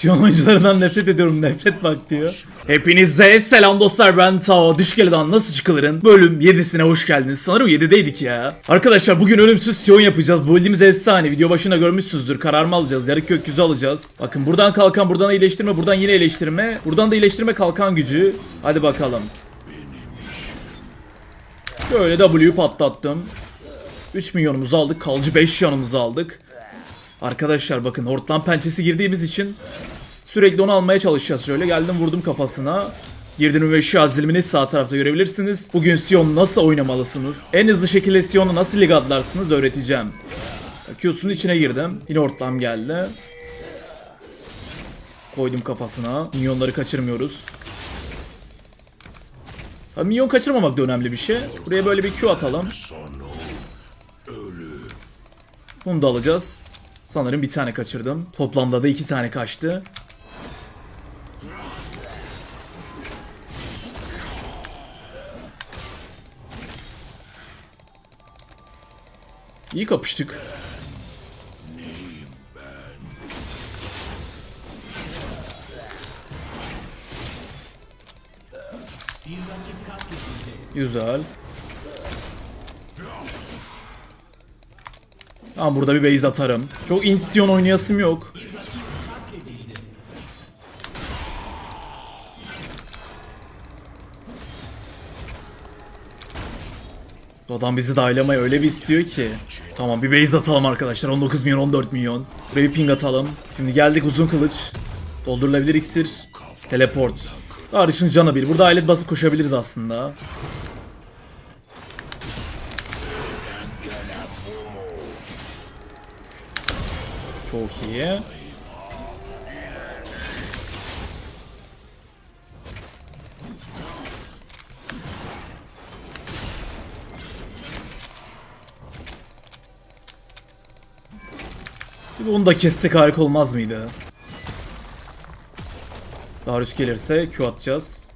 Sion oyuncularından nefret ediyorum nefret bak diyor. Hepinize selam dostlar ben Tao. Düşkele'den nasıl çıkılırın bölüm 7'sine hoş geldiniz. Sanırım 7'deydik ya. Arkadaşlar bugün ölümsüz Sion yapacağız. Bu bildiğimiz efsane. Video başında görmüşsünüzdür. Kararma alacağız. Yarık gökyüzü alacağız. Bakın buradan kalkan buradan iyileştirme buradan yine iyileştirme. Buradan da iyileştirme kalkan gücü. Hadi bakalım. Böyle W'yu patlattım. 3 milyonumuzu aldık. Kalıcı 5 yanımızı aldık. Arkadaşlar bakın hortlan pençesi girdiğimiz için sürekli onu almaya çalışacağız. Şöyle geldim vurdum kafasına. Girdim ve şu azilmini sağ tarafta görebilirsiniz. Bugün Sion nasıl oynamalısınız? En hızlı şekilde Sion'u nasıl lig atlarsınız öğreteceğim. Q'sunun içine girdim. Yine hortlam geldi. Koydum kafasına. Minyonları kaçırmıyoruz. Ha, minyon kaçırmamak da önemli bir şey. Buraya böyle bir Q atalım. Bunu da alacağız. Sanırım bir tane kaçırdım. Toplamda da iki tane kaçtı. İyi kapıştık. Güzel. Tamam burada bir base atarım. Çok intisyon oynayasım yok. Adam bizi dahillamaya öyle bir istiyor ki. Tamam bir base atalım arkadaşlar. 19 milyon 14 milyon. Buraya bir ping atalım. Şimdi geldik uzun kılıç. Doldurulabilir iksir. Teleport. Darius'un canı bir. Burada alet basıp koşabiliriz aslında. Çok iyi. Bir Bunu da kessek harika olmaz mıydı? Darius gelirse Q atacağız.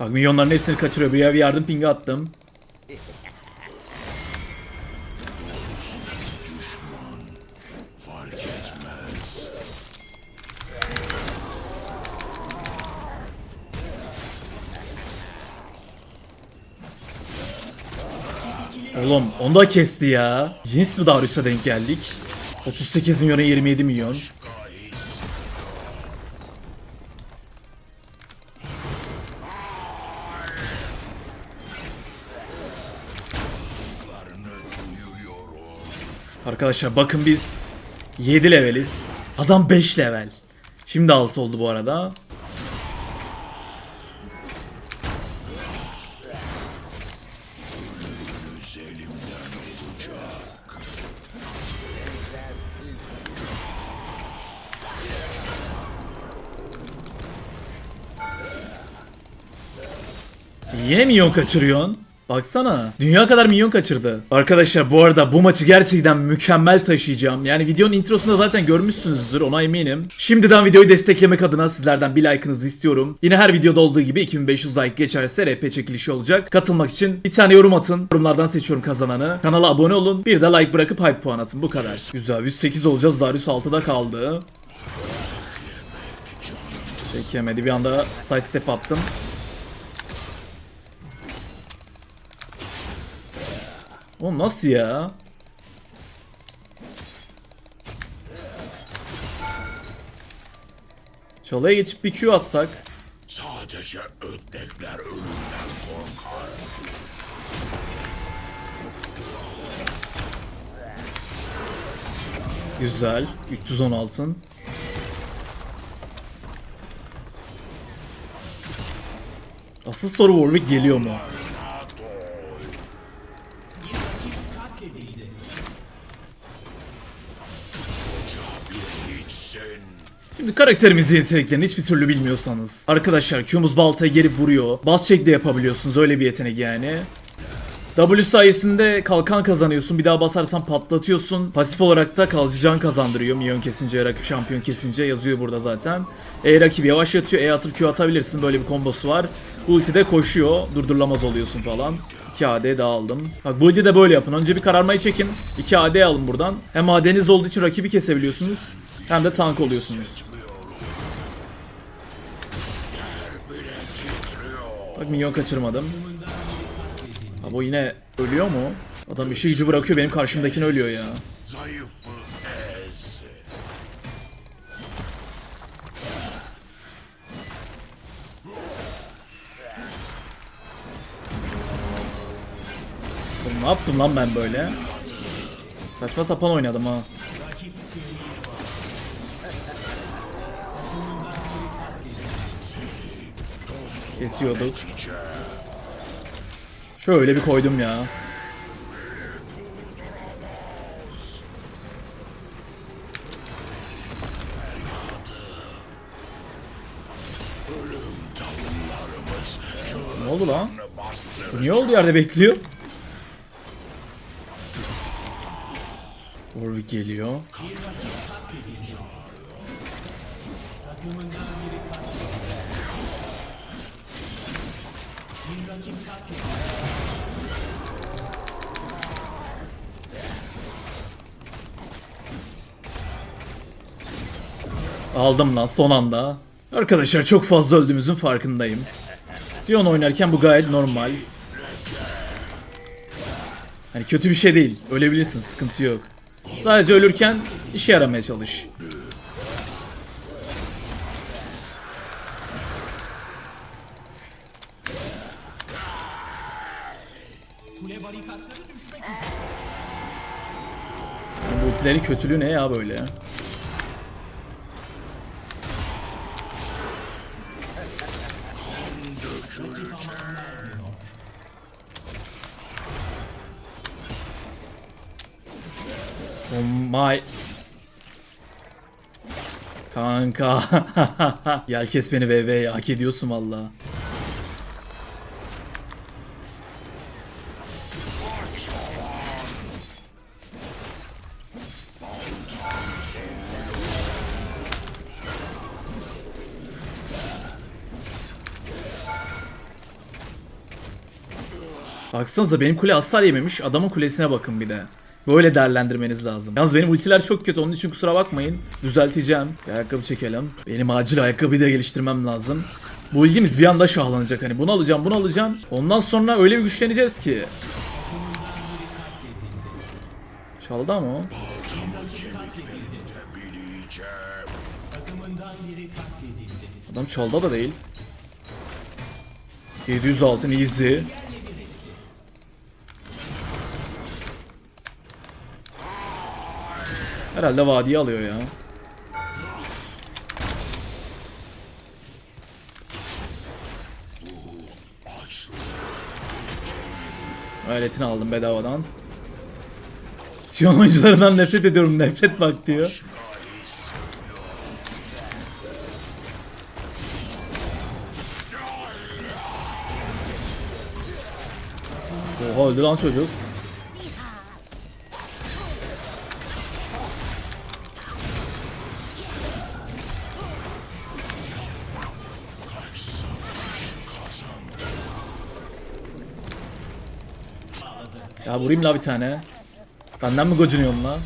Bak milyonların hepsini kaçırıyor. Bir yardım pingi attım. Onu da kesti ya. Cins mi Darius'a denk geldik? 38 milyona 27 milyon. Arkadaşlar bakın biz 7 leveliz. Adam 5 level. Şimdi 6 oldu bu arada. Yine milyon kaçırıyorsun. Baksana. Dünya kadar milyon kaçırdı. Arkadaşlar bu arada bu maçı gerçekten mükemmel taşıyacağım. Yani videonun introsunda zaten görmüşsünüzdür ona eminim. Şimdiden videoyu desteklemek adına sizlerden bir like'ınızı istiyorum. Yine her videoda olduğu gibi 2500 like geçerse RP çekilişi olacak. Katılmak için bir tane yorum atın. Yorumlardan seçiyorum kazananı. Kanala abone olun. Bir de like bırakıp hype puan atın. Bu kadar. Güzel. 108 olacağız. Darius 6'da kaldı. Çekemedi. Bir anda side step attım. O nasıl ya? Çalaya geçip bir Q atsak. Sadece ödlekler ölümden korkar. Güzel. 310 altın. Asıl soru Warwick geliyor mu? Karakterimizin yeteneklerini hiçbir türlü bilmiyorsanız. Arkadaşlar Q'muz baltaya gelip vuruyor. Bas şekli yapabiliyorsunuz öyle bir yetenek yani. W sayesinde kalkan kazanıyorsun. Bir daha basarsan patlatıyorsun. Pasif olarak da kalıcı can kazandırıyor. Minyon kesince, rakip şampiyon kesince yazıyor burada zaten. E rakibi yavaşlatıyor. E atıp Q atabilirsin. Böyle bir kombosu var. Ultide koşuyor. Durdurulamaz oluyorsun falan. 2 AD daha aldım. Bak bu ulti de böyle yapın. Önce bir kararmayı çekin. 2 AD alın buradan. Hem AD'niz olduğu için rakibi kesebiliyorsunuz. Hem de tank oluyorsunuz. Bak minyon kaçırmadım. Ha bu yine ölüyor mu? Adam işi gücü bırakıyor benim karşımdakini ölüyor ya. Ne yaptım lan ben böyle? Saçma sapan oynadım ha. Kesiyorduk. Şöyle bir koydum ya. Ne oldu lan? Bu niye oldu yerde bekliyor? Warwick geliyor. Aldım lan son anda. Arkadaşlar çok fazla öldüğümüzün farkındayım. Sion oynarken bu gayet normal. Hani kötü bir şey değil. Ölebilirsin sıkıntı yok. Sadece ölürken işe yaramaya çalış. Bu ultilerin kötülüğü ne ya böyle? Oh my... Kanka. Gel kes beni VV'ye hak ediyorsun valla. Baksanıza benim kule hasar yememiş adamın kulesine bakın bir de. Böyle değerlendirmeniz lazım. Yalnız benim ultiler çok kötü onun için kusura bakmayın. Düzelteceğim. Bir ayakkabı çekelim. Benim acil ayakkabıyı da geliştirmem lazım. Bu ilgimiz bir anda şahlanacak hani bunu alacağım bunu alacağım. Ondan sonra öyle bir güçleneceğiz ki. Çaldı ama. Adam çalda da değil. 700 altın easy. Herhalde vadiyi alıyor ya. Aletini aldım bedavadan. Sion oyuncularından nefret ediyorum. Nefret bak diyor. Oha öldü lan çocuk. Ya vurayım la bir tane. Benden mi gocunuyorsun la?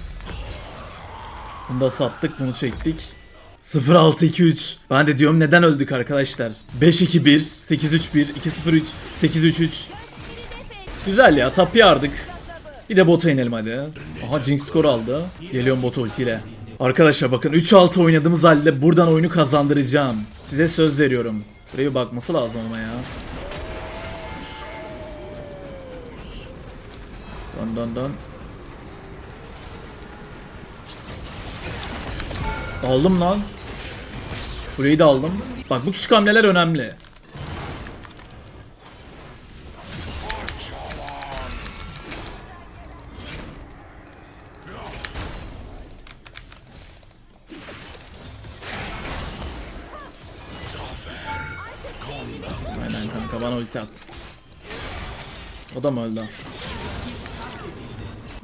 Bunu da sattık, bunu çektik. 0623. Ben de diyorum neden öldük arkadaşlar? 521, 831, 203, 833. Güzel ya, tap yardık. Bir de bota inelim hadi. Aha Jinx skor aldı. Geliyorum bot ultiyle. Arkadaşlar bakın 3-6 oynadığımız halde buradan oyunu kazandıracağım. Size söz veriyorum. Buraya bir bakması lazım ama ya. Dön dön dön. Aldım lan. Burayı da aldım. Bak bu küçük hamleler önemli. Aynen kanka bana ulti at. O da mı öldü?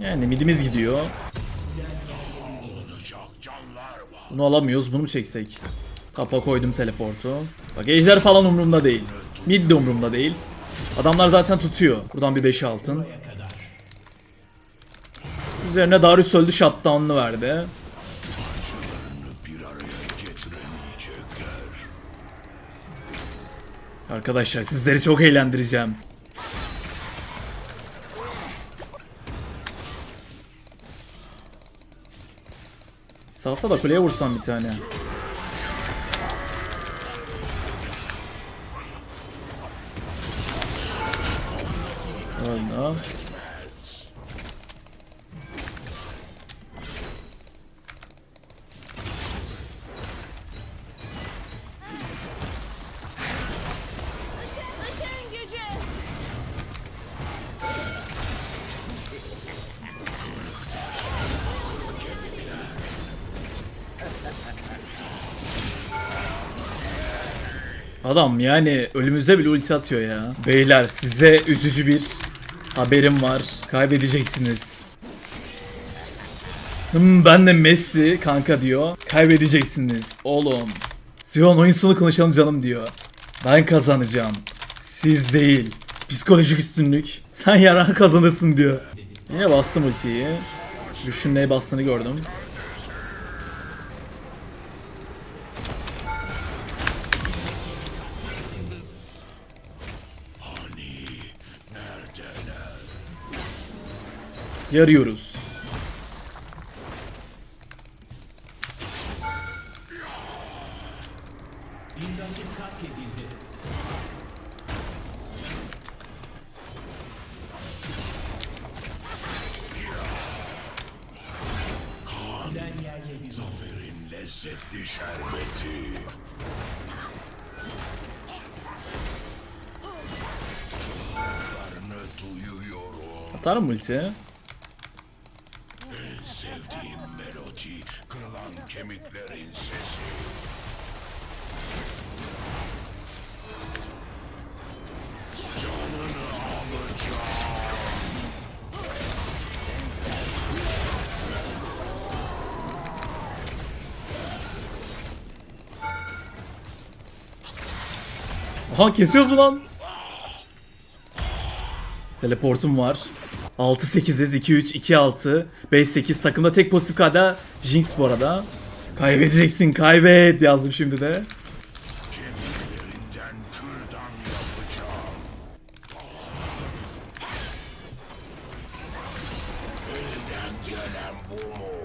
Yani midimiz gidiyor. Bunu alamıyoruz. Bunu mu çeksek? Tapa koydum teleportu. Bak ejder falan umurumda değil. Mid de umurumda değil. Adamlar zaten tutuyor. Buradan bir 5 altın. Üzerine Darius öldü shutdown'unu verdi. Arkadaşlar sizleri çok eğlendireceğim. Salsa da kuleye vursam bir tane. Öldü. Adam yani ölümüze bile ulti atıyor ya. Beyler size üzücü bir haberim var. Kaybedeceksiniz. Hmm, ben de Messi kanka diyor. Kaybedeceksiniz oğlum. Sion oyun sonu konuşalım canım diyor. Ben kazanacağım. Siz değil. Psikolojik üstünlük. Sen yara kazanırsın diyor. Yine bastım ultiyi. Düşünün neye bastığını gördüm. Yarıyoruz. Zaferin lezzetli şerbeti. Çocuklarını duyuyorum. Atar mı ulti? Kemiklerin sesi. Canını alacağım. Aha kesiyoruz mu lan? Teleportum var. 6-8'iz 2-3 2-6 5-8 takımda tek pozitif kada Jinx bu arada. Kaybedeceksin kaybet yazdım şimdi de.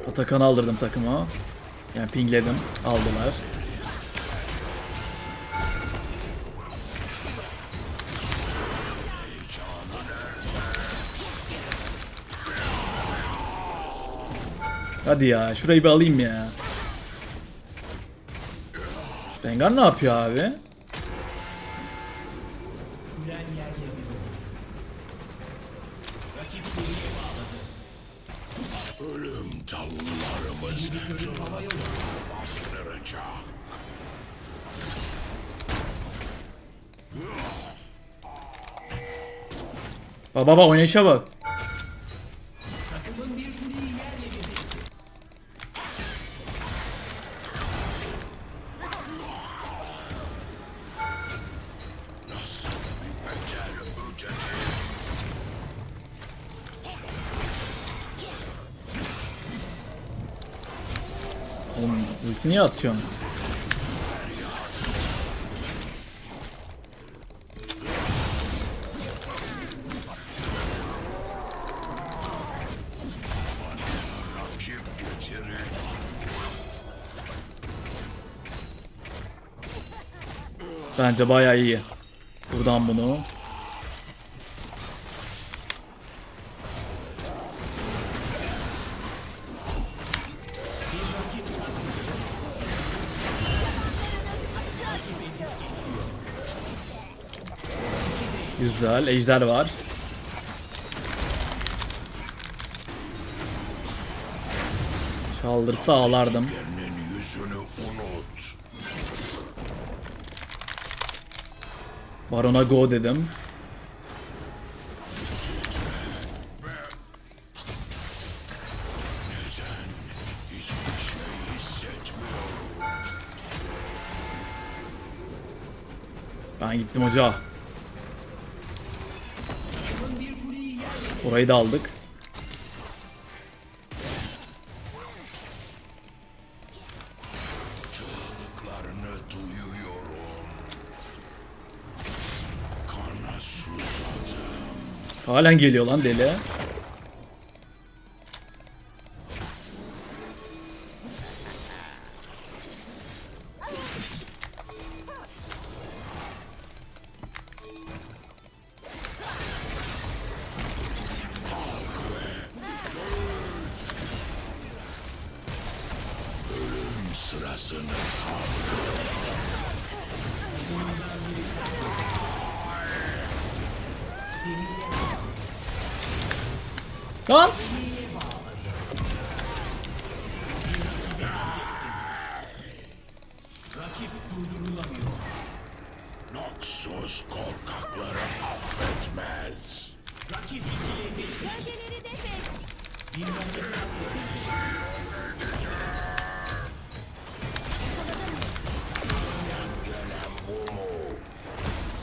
Atakan'ı aldırdım takıma. Yani pingledim. Aldılar. Hadi ya şurayı bir alayım ya. Rengar ne yapıyor abi? Ölüm davullarımız bastıracak. Baba baba oynayışa bak. Niye atıyorsun? Bence bayağı iyi. Buradan bunu. Güzel. Ejder var. Çaldırsa ağlardım. Barona go dedim. Ben gittim hoca. Orayı da aldık. Halen geliyor lan deli.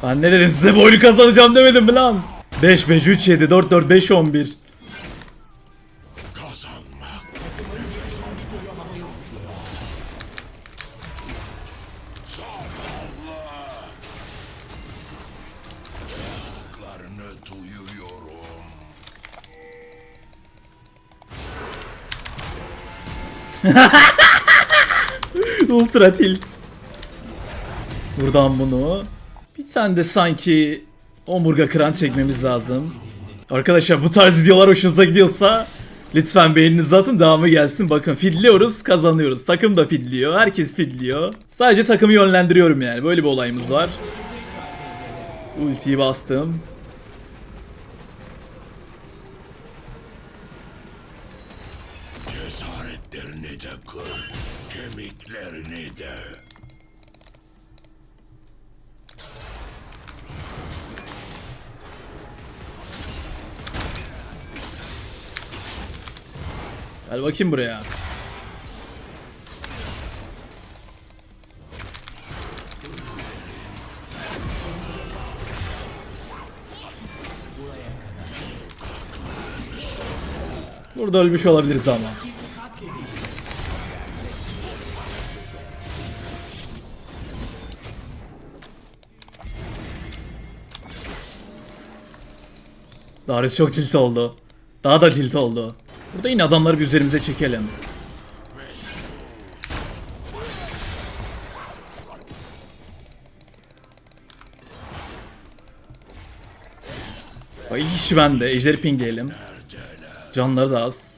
Ben ne dedim size bu oyunu kazanacağım demedim mi lan? 5 5 3 7 4 4 5 11. Kazanmak. Zavallı. Çığlıklarını duyuyorum. Ultra tilt. Buradan bunu. Tane de sanki omurga kıran çekmemiz lazım. Arkadaşlar bu tarz videolar hoşunuza gidiyorsa lütfen beğeninizi atın devamı gelsin. Bakın fidliyoruz kazanıyoruz. Takım da fidliyor. Herkes fidliyor. Sadece takımı yönlendiriyorum yani. Böyle bir olayımız var. Ultiyi bastım. Gel bakayım buraya. Burada ölmüş olabiliriz ama. Darius çok tilt oldu. Daha da tilt oldu. Burada yine adamları bir üzerimize çekelim. İki kişi bende. Ejderi pingleyelim. Canları da az.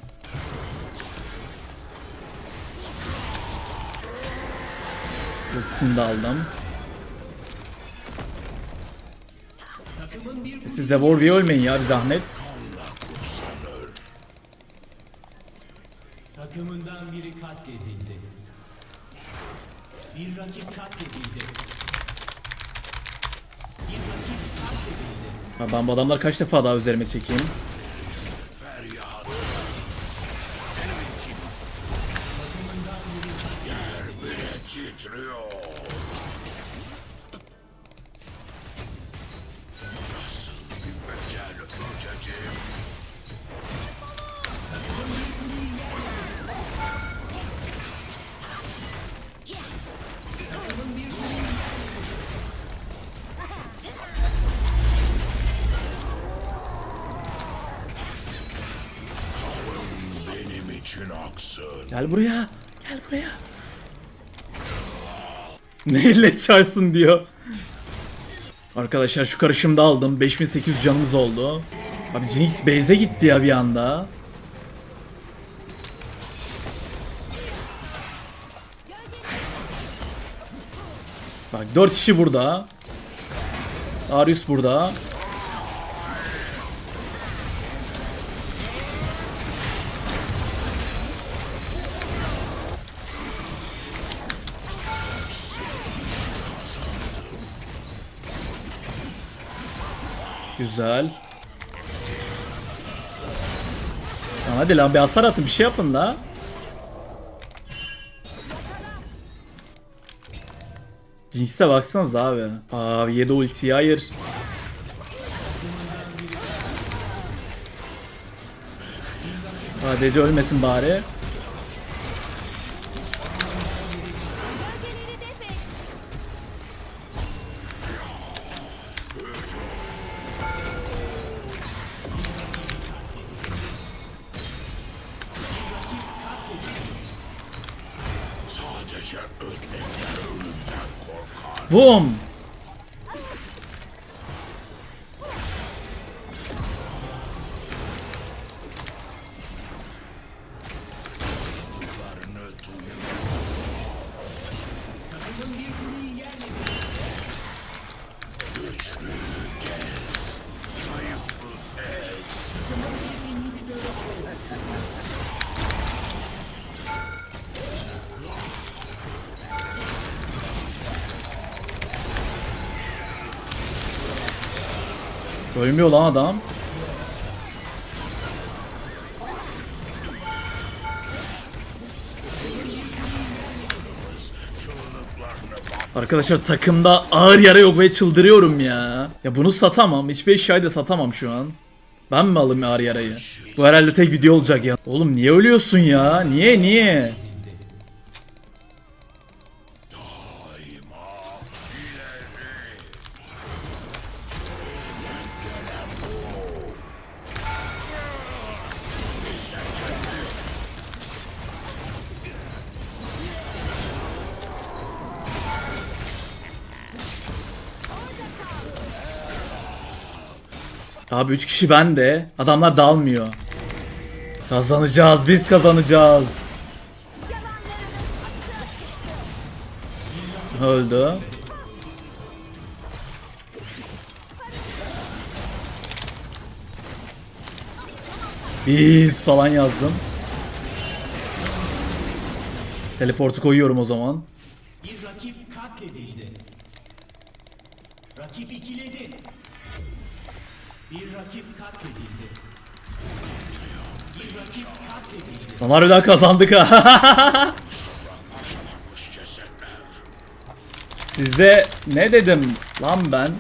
İkisini de aldım. Siz de Warwick'e ölmeyin ya bir zahmet. Ben bu adamlar kaç defa daha üzerime çekeyim. Gel buraya. Gel buraya. Neyle çarsın diyor. Arkadaşlar şu karışımda aldım. 5800 canımız oldu. Abi Jinx base'e gitti ya bir anda. Bak 4 kişi burada. Darius burada. Güzel. Lan hadi lan bir hasar atın bir şey yapın la. Jinx'e baksanız abi. Abi 7 ultiyi hayır. Sadece ölmesin bari. Boom. Ölmüyor lan adam. Arkadaşlar takımda ağır yara yok ve çıldırıyorum ya. Ya bunu satamam. Hiçbir eşyayı da satamam şu an. Ben mi alayım ağır yarayı? Bu herhalde tek video olacak ya. Oğlum niye ölüyorsun ya? Niye niye? Abi 3 kişi bende. Adamlar dalmıyor. Kazanacağız. Biz kazanacağız. Öldü. Biz falan yazdım. Teleportu koyuyorum o zaman. Bir rakip katledildi. Rakip ikiledi. Bir rakip katledildi. Bir rakip. Lan harbiden kazandık ha. Size ne dedim lan ben?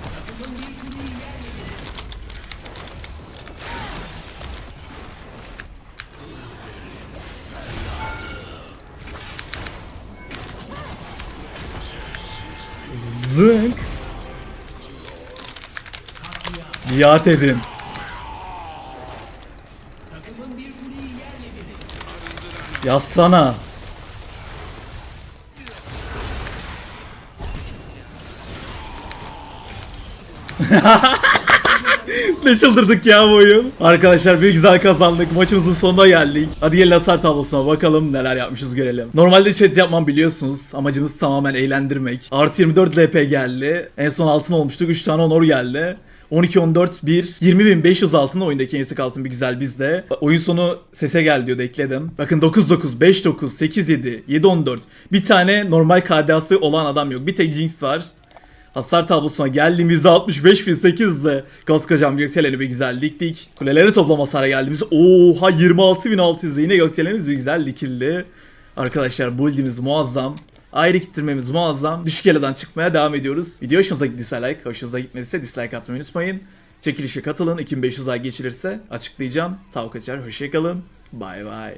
Zınk. Biat edin. Yazsana. ne çıldırdık ya bu oyun. Arkadaşlar bir güzel kazandık. Maçımızın sonuna geldik. Hadi gelin hasar tablosuna bakalım neler yapmışız görelim. Normalde chat yapmam biliyorsunuz. Amacımız tamamen eğlendirmek. Artı 24 LP geldi. En son altın olmuştuk. 3 tane honor geldi. 12 14 1 20.500 altın oyundaki en yüksek altın bir güzel bizde. Oyun sonu sese gel diyordu ekledim. Bakın 9 9 5 9 8 7 7 14. Bir tane normal KDA'sı olan adam yok. Bir tek Jinx var. Hasar tablosuna geldiğimiz 65.800'de koskocam gökdeleni bir güzel diktik. Kuleleri toplam hasara geldiğimiz oha 26.600'de yine gökdelenimiz bir güzel dikildi. Arkadaşlar build'imiz muazzam. Ayrı kittirmemiz muazzam. Düşük eleden çıkmaya devam ediyoruz. Video hoşunuza gittiyse like, hoşunuza gitmediyse dislike atmayı unutmayın. Çekilişe katılın. 2500 like geçilirse açıklayacağım. Tavuk kaçar. Hoşçakalın. Bye bye.